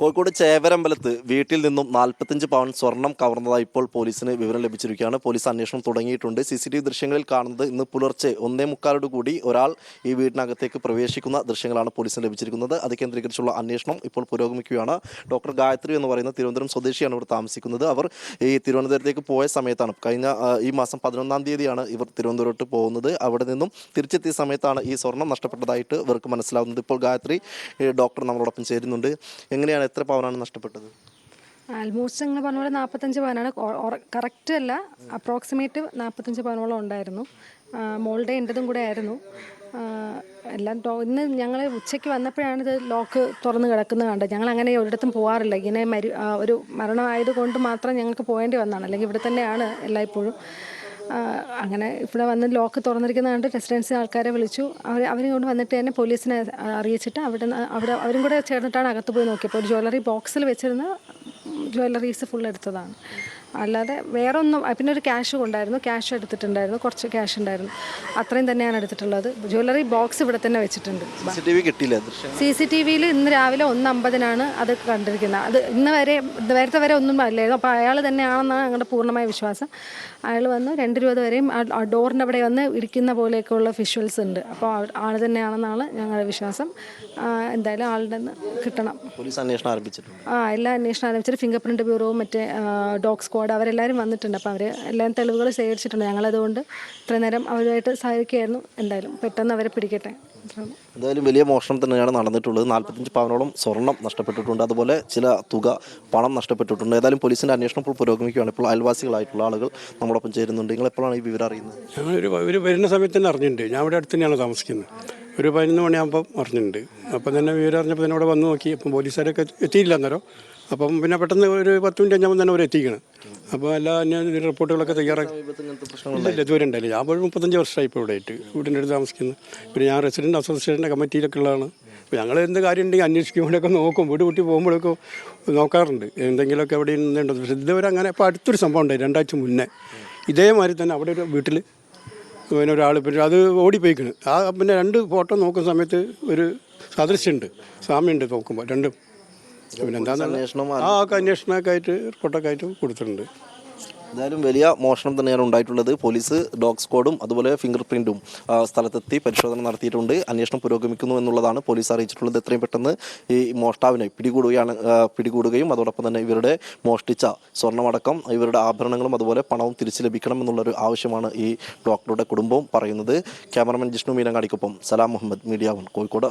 കോഴിക്കോട് ചേവരമ്പലത്ത് വീട്ടിൽ നിന്നും നാൽപ്പത്തഞ്ച് പവൻ സ്വർണം കവർന്നതായി ഇപ്പോൾ പോലീസിന് വിവരം ലഭിച്ചിരിക്കുകയാണ്. പോലീസ് അന്വേഷണം തുടങ്ങിയിട്ടുണ്ട്. സി സി ടി വി ദൃശ്യങ്ങളിൽ കാണുന്നത് ഇന്ന് പുലർച്ചെ ഒന്നേ മുക്കാലോട് കൂടി ഒരാൾ ഈ വീടിനകത്തേക്ക് പ്രവേശിക്കുന്ന ദൃശ്യങ്ങളാണ് പോലീസിന് ലഭിച്ചിരിക്കുന്നത്. അത് കേന്ദ്രീകരിച്ചുള്ള അന്വേഷണം ഇപ്പോൾ പുരോഗമിക്കുകയാണ്. ഡോക്ടർ ഗായത്രി എന്ന് പറയുന്ന തിരുവനന്തപുരം സ്വദേശിയാണ് ഇവർ താമസിക്കുന്നത്. അവർ ഈ തിരുവനന്തപുരത്തേക്ക് പോയ സമയത്താണ് കഴിഞ്ഞ ഈ മാസം പതിനൊന്നാം തീയതിയാണ് ഇവർ തിരുവനന്തപുരത്ത് പോകുന്നത്. അവിടെ നിന്നും തിരിച്ചെത്തിയ സമയത്താണ് ഈ സ്വർണം നഷ്ടപ്പെട്ടതായിട്ട് ഇവർക്ക് മനസ്സിലാവുന്നത്. ഇപ്പോൾ ഗായത്രി ഡോക്ടർ നമ്മളോടൊപ്പം ചേരുന്നുണ്ട്. എങ്ങനെയാണ് എത്ര പവനാണ് നഷ്ടപ്പെട്ടത്? ആൽമോസ്റ്റ് നിങ്ങൾ പറഞ്ഞ പോലെ നാൽപ്പത്തഞ്ച് പവനാണ്. കറക്റ്റ് അല്ല. അപ്രോക്സിമേറ്റ് നാൽപ്പത്തഞ്ച് പവനോളം ഉണ്ടായിരുന്നു. മോളുടെ എന്റെതും കൂടെ ആയിരുന്നു. എല്ലാം ഇന്ന് ഞങ്ങൾ ഉച്ചയ്ക്ക് വന്നപ്പോഴാണ് ഇത് ലോക്ക് തുറന്ന് കിടക്കുന്നത് കണ്ടത്. ഞങ്ങൾ അങ്ങനെ ഒരിടത്തും പോകാറില്ല ഇങ്ങനെ മരു ഒരു മരണമായത് കൊണ്ട് മാത്രം ഞങ്ങൾക്ക് പോകേണ്ടി വന്നതാണ്. അല്ലെങ്കിൽ ഇവിടെ തന്നെയാണ് എല്ലായ്പ്പോഴും. അങ്ങനെ ഇവിടെ വന്ന് ലോക്ക് തുറന്നിരിക്കുന്ന കണ്ട് റെസിഡൻസി ആൾക്കാരെ വിളിച്ചു. അവർ അവരും കൊണ്ട് വന്നിട്ട് തന്നെ പോലീസിനെ അറിയിച്ചിട്ട് അവിടെ അവിടെ അവരും കൂടെ ചേർന്നിട്ടാണ് അകത്ത് പോയി നോക്കിയപ്പോൾ ഒരു ജ്വല്ലറി ബോക്സിൽ വെച്ചിരുന്ന ജ്വല്ലറീസ് ഫുൾ എടുത്തതാണ്. അല്ലാതെ വേറെ ഒന്നും പിന്നെ ഒരു ക്യാഷ് കൊണ്ടായിരുന്നു ക്യാഷ് എടുത്തിട്ടുണ്ടായിരുന്നു കുറച്ച് ക്യാഷ് ഉണ്ടായിരുന്നു. അത്രയും തന്നെയാണ് എടുത്തിട്ടുള്ളത്. ജ്വല്ലറി ബോക്സ് ഇവിടെ തന്നെ വെച്ചിട്ടുണ്ട്. സി സി ടി വിയിൽ ഇന്ന് രാവിലെ ഒന്ന് അമ്പതിനാണ് അത് കണ്ടിരിക്കുന്നത്. അത് ഇന്ന് വരെ നേരത്തെ വരെ ഒന്നും അല്ലായിരുന്നു. അപ്പോൾ അയാൾ തന്നെയാണെന്നാണ് ഞങ്ങളുടെ പൂർണമായ വിശ്വാസം. അയാൾ വന്ന് രണ്ട് രൂപ വരെയും ആ- ആ ഡോറിന്റെ അവിടെ വന്ന് ഇരിക്കുന്ന പോലെയൊക്കെയുള്ള ഫിഷ്വൽസ് ഉണ്ട്. അപ്പോൾ ആൾ തന്നെയാണെന്നാണ് ഞങ്ങളുടെ വിശ്വാസം. എന്തായാലും ആളുടെ കിട്ടണം. പോലീസ് അന്വേഷണം ആരംഭിച്ചിട്ടുണ്ട്. ആ എല്ലാ അന്വേഷണം ആരംഭിച്ചിട്ട് ഫിംഗർ പ്രിന്റ് ബ്യൂറോവും മറ്റേ ഡോഗ് സ്ക്വാഡ് അവരെല്ലാവരും വന്നിട്ടുണ്ട്. അപ്പോൾ അവർ എല്ലാം തെളിവുകൾ ശേഖരിച്ചിട്ടുണ്ട്. ഞങ്ങളതുകൊണ്ട് ഇത്ര നേരം അവരുമായിട്ട് സഹായിക്കുകയായിരുന്നു എന്തായാലും പെട്ടെന്ന് അവരെ പിടിക്കട്ടെ. എന്തായാലും വലിയ മോഷണം തന്നെയാണ് നടന്നിട്ടുള്ളത്. നാൽപ്പത്തഞ്ച് പവനോളം സ്വർണം നഷ്ടപ്പെട്ടിട്ടുണ്ട്. അതുപോലെ ചില തുക പണം നഷ്ടപ്പെട്ടിട്ടുണ്ട്. ഏതായാലും പോലീസിന്റെ അന്വേഷണം ഇപ്പോൾ പുരോഗമിക്കുകയാണ്. ഇപ്പോൾ അയൽവാസികളായിട്ടുള്ള ആളുകൾ നമ്മളൊപ്പം ചേരുന്നുണ്ട്. നിങ്ങൾ എപ്പോഴാണ് ഈ വിവരം അറിയുന്നത്? ഒരു വരുന്ന സമയത്ത് തന്നെ അറിഞ്ഞിട്ടുണ്ട്. ഞാൻ ഇവിടെ അടുത്ത് തന്നെയാണ് താമസിക്കുന്നത്. ഒരു പതിനൊന്ന് മണിയാകുമ്പോൾ അറിഞ്ഞിട്ടുണ്ട്. അപ്പം തന്നെ വിവരം അറിഞ്ഞപ്പോൾ തന്നെ ഇവിടെ വന്ന് നോക്കി. അപ്പം പോലീസുകാരൊക്കെ എത്തിയില്ല അന്നേരം അപ്പം പിന്നെ പെട്ടെന്ന് ഒരു പത്ത് മിനിറ്റ് കഴിഞ്ഞപ്പോൾ തന്നെ അവർ എത്തിക്കണം. അപ്പോൾ എല്ലാ അന്യ റിപ്പോർട്ടുകളൊക്കെ തയ്യാറാക്കി. ഇല്ല ഇതുവരെ ഉണ്ടായില്ല. ഞാൻ ഇപ്പോൾ മുപ്പത്തഞ്ച് വർഷമായി ഇപ്പോൾ ഇവിടെ ആയിട്ട് വീടിന്റെ അടുത്ത് താമസിക്കുന്നത്. പിന്നെ ഞാൻ റെസിഡന്റ് അസോസിയേഷന്റെ കമ്മിറ്റിയിലൊക്കെ ഉള്ളതാണ്. അപ്പോൾ ഞങ്ങൾ എന്ത് കാര്യം ഉണ്ടെങ്കിൽ അന്വേഷിക്കുമ്പോഴൊക്കെ നോക്കും. വീട് കൂട്ടി പോകുമ്പോഴൊക്കെ നോക്കാറുണ്ട്. എന്തെങ്കിലുമൊക്കെ എവിടെ നിന്നുണ്ടോ? പക്ഷേ ഇതുവരെ അങ്ങനെ ഇപ്പോൾ അടുത്തൊരു സംഭവം ഉണ്ടായി. രണ്ടാഴ്ച മുന്നേ. ഇതേമാതിരി തന്നെ അവിടെ ഒരു വീട്ടിൽ പിന്നെ ഒരാൾ പിന്നെ അത് ഓടിപ്പോയിക്കണ്. ആ പിന്നെ രണ്ട് ഫോട്ടോ നോക്കുന്ന സമയത്ത് ഒരു സദൃശ്യമുണ്ട് സാമ്യമുണ്ട് നോക്കുമ്പോൾ രണ്ടും. പിന്നെ എന്താണെന്ന് അന്വേഷണം ആ ഒക്കെ അന്വേഷണമൊക്കെ ആയിട്ട് റിപ്പോർട്ടൊക്കെ ആയിട്ട് കൊടുത്തിട്ടുണ്ട്. എന്തായാലും വലിയ മോഷണം തന്നെയാണ് ഉണ്ടായിട്ടുള്ളത്. പോലീസ് ഡോഗ് സ്ക്വാഡും അതുപോലെ ഫിംഗർ പ്രിന്റും സ്ഥലത്തെത്തി പരിശോധന നടത്തിയിട്ടുണ്ട്. അന്വേഷണം പുരോഗമിക്കുന്നു എന്നുള്ളതാണ് പോലീസ് അറിയിച്ചിട്ടുള്ളത്. എത്രയും പെട്ടെന്ന് ഈ മോഷ്ടാവിനെ പിടികൂടുകയാണ് പിടികൂടുകയും അതോടൊപ്പം തന്നെ ഇവരുടെ മോഷ്ടിച്ച സ്വർണമടക്കം ഇവരുടെ ആഭരണങ്ങളും അതുപോലെ പണവും തിരിച്ചു ലഭിക്കണം എന്നുള്ളൊരു ആവശ്യമാണ് ഈ ഡോക്ടറുടെ കുടുംബവും പറയുന്നത്. ക്യാമറമാൻ ജിഷ്ണു മീനങ്ങാടിക്കൊപ്പം സലാം മുഹമ്മദ് മീഡിയ വൺ കോഴിക്കോട്.